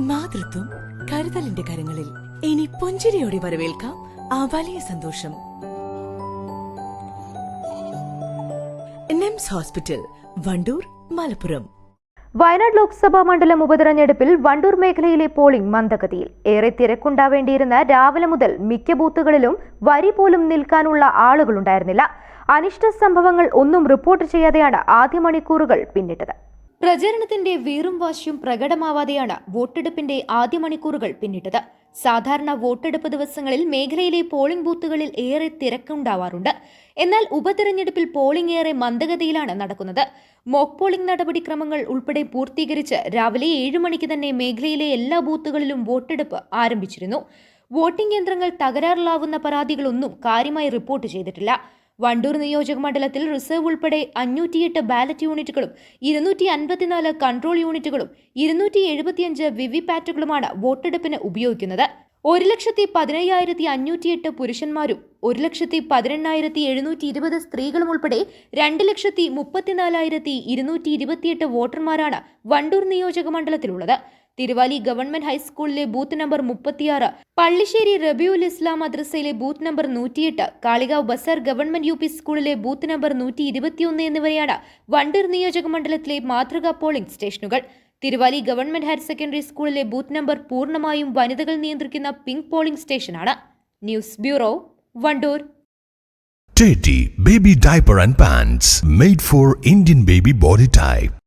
മാതൃത്വം കരുതലിന്റെ കരങ്ങളിൽ. ഇനി പുഞ്ചിരിയോടെ വരവേൽക്കാം ആ വലിയ സന്തോഷം. NIMS hospital Wandoor Malappuram. Wayanad Lok Sabha മണ്ഡലം ഉപതെരഞ്ഞെടുപ്പിൽ വണ്ടൂർ മേഖലയിലെ പോളിംഗ് മന്ദഗതിയിൽ. ഏറെ തിരക്കുണ്ടാവേണ്ടിയിരുന്ന രാവിലെ മുതൽ മിക്ക ബൂത്തുകളിലും വരി പോലും നിൽക്കാനുള്ള ആളുകളുണ്ടായിരുന്നില്ല. അനിഷ്ട സംഭവങ്ങൾ ഒന്നും റിപ്പോർട്ട് ചെയ്യാതെയാണ് ആദ്യ മണിക്കൂറുകൾ പിന്നിട്ടത്. പ്രചരണത്തിന്റെ വീറും വാശിയും പ്രകടമാവാതെയാണ് വോട്ടെടുപ്പിന്റെ ആദ്യ മണിക്കൂറുകൾ പിന്നിട്ടത്. സാധാരണ വോട്ടെടുപ്പ് ദിവസങ്ങളിൽ മേഖലയിലെ പോളിംഗ് ബൂത്തുകളിൽ ഏറെ തിരക്കുണ്ടാവാറുണ്ട്. എന്നാൽ ഉപതെരഞ്ഞെടുപ്പിൽ പോളിംഗ് ഏറെ മന്ദഗതിയിലാണ് നടക്കുന്നത്. മോക്ക് പോളിംഗ് നടപടിക്രമങ്ങൾ ഉൾപ്പെടെ പൂർത്തീകരിച്ച് രാവിലെ ഏഴ് മണിക്ക് തന്നെ മേഖലയിലെ എല്ലാ ബൂത്തുകളിലും വോട്ടെടുപ്പ് ആരംഭിച്ചിരുന്നു. വോട്ടിംഗ് യന്ത്രങ്ങൾ തകരാറിലാവുന്ന പരാതികളൊന്നും കാര്യമായി റിപ്പോർട്ട് ചെയ്തിട്ടില്ല. വണ്ടൂർ നിയോജക മണ്ഡലത്തിൽ റിസർവ് ഉൾപ്പെടെ അഞ്ഞൂറ്റിയെട്ട് ബാലറ്റ് യൂണിറ്റുകളും ഇരുന്നൂറ്റി അൻപത്തിനാല് കൺട്രോൾ യൂണിറ്റുകളും ഇരുന്നൂറ്റി എഴുപത്തിയഞ്ച് വിവിപാറ്റുകളുമാണ് വോട്ടെടുപ്പിന് ഉപയോഗിക്കുന്നത്. ഒരു ലക്ഷത്തി പതിനയ്യായിരത്തി അഞ്ഞൂറ്റിയെട്ട് പുരുഷന്മാരും ഒരു ലക്ഷത്തി പതിനെണ്ണായിരത്തി എഴുന്നൂറ്റി ഇരുപത് സ്ത്രീകളും ഉൾപ്പെടെ രണ്ട് ലക്ഷത്തി മുപ്പത്തിനാലായിരത്തി ഇരുന്നൂറ്റി ഇരുപത്തിയെട്ട് വോട്ടർമാരാണ് വണ്ടൂർ നിയോജക മണ്ഡലത്തിലുള്ളത്. തിരുവാലി ഗവൺമെന്റ് ഹൈസ്കൂളിലെ ബൂത്ത് നമ്പർ മുപ്പത്തിയാറ് പള്ളിശ്ശേരി റബിയുൽ ഇസ്ലാം മദ്രസയിലെ ബൂത്ത് നമ്പർ നൂറ്റിയെട്ട് Kalikavu bazaar government U P സ്കൂളിലെ ബൂത്ത് നമ്പർ നൂറ്റി ഇരുപത്തിയൊന്ന് എന്നിവരെയാണ് വണ്ടൂർ നിയോജക മണ്ഡലത്തിലെ മാതൃകാ പോളിംഗ് സ്റ്റേഷനുകൾ. തിരുവാലി ഗവൺമെന്റ് ഹയർ സെക്കൻഡറി സ്കൂളിലെ ബൂത്ത് നമ്പർ പൂർണമായും വനിതകൾ നിയന്ത്രിക്കുന്ന പിങ്ക് പോളിംഗ് സ്റ്റേഷനാണ് news bureau Wandoor Teddy Baby Diaper and Pants made for Indian baby body type.